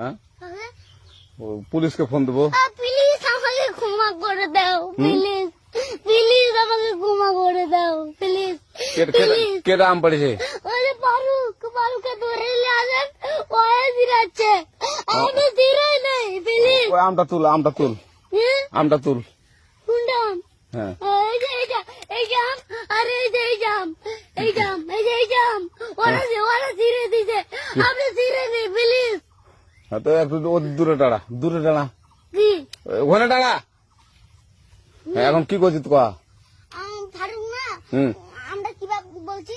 হ্যাঁ? পুলিশকে ফোন দেবো। প্লিজ আমাকে ক্ষমা করে দাও প্লিজ প্লিজ আমাকে ক্ষমা করে দাও প্লিজ আম পড়েছে ওই যে ফারুক ফারুককে ধরে নিয়ে আসেন। ওয়ে জিরাচ্ছে আমাকে জিরাই নেই প্লিজ ওই আমটা তুল আমটা তুল। আমটা তুল। শুনলাম হ্যাঁ। এই যে এই যে এই জাম আরে এই যে এই এই যে এই ওরা যে ওরা জিরে দিছে আপনি জিরে নেই প্লিজ তো একটু দূরে দাঁড়া দূরে কি? ওখানে দাঁড়া হ্যাঁ, এখন কি করছিস কয়া আম, ফারুক না? আমরা কীভাবে বলছি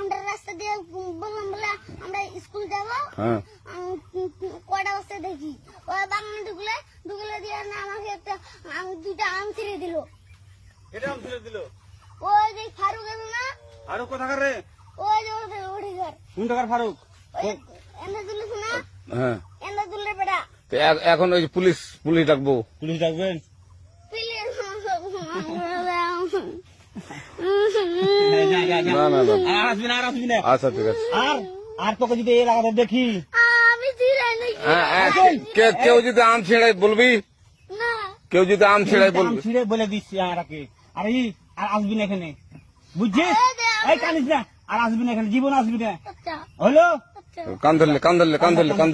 আমরা রাস্তা দিয়ে বললাম বলে আমরা স্কুল যাব। হ্যাঁ। আম, কয়টা বস্তা দেখি? ওই বাগানে ঢুকলে ঢুকলে দিয়ে না আমাকে একটা আম, দুইটা আম ছিঁড়ে দিল। এটা আম ছেড়ে দিল? ওই যে ফারুক এলো না? ফারুক কোথাকার রে? ওই যে ওঠে ওঠে ঘর কোন টাকার ফারুক? এনে তুলিস না হ্যাঁ। এখন ওই পুলিশ পুলিশ ডাকবো। পুলিশ ডাকবেন? প্লিজ যা, যা, যা। না না না। আর আসবি না আর আসবি না। আচ্ছা ঠিক আছে। আর আর তোকে যদি এই লাগাতে দেখি? হ্যাঁ, হ্যাঁ, কেউ যদি আম ছেড়াই বলবি? কেউ যদি আম ছেড়াই বলবি। ছিঁড়ে বলে দিচ্ছি আরাকে আর এই আর আসবি না এখানে। বুঝছিস? এই কানিস না আর আসবি না এখানে জীবন আসবি না। আচ্ছা। হলো? আচ্ছা কান ধরলে কান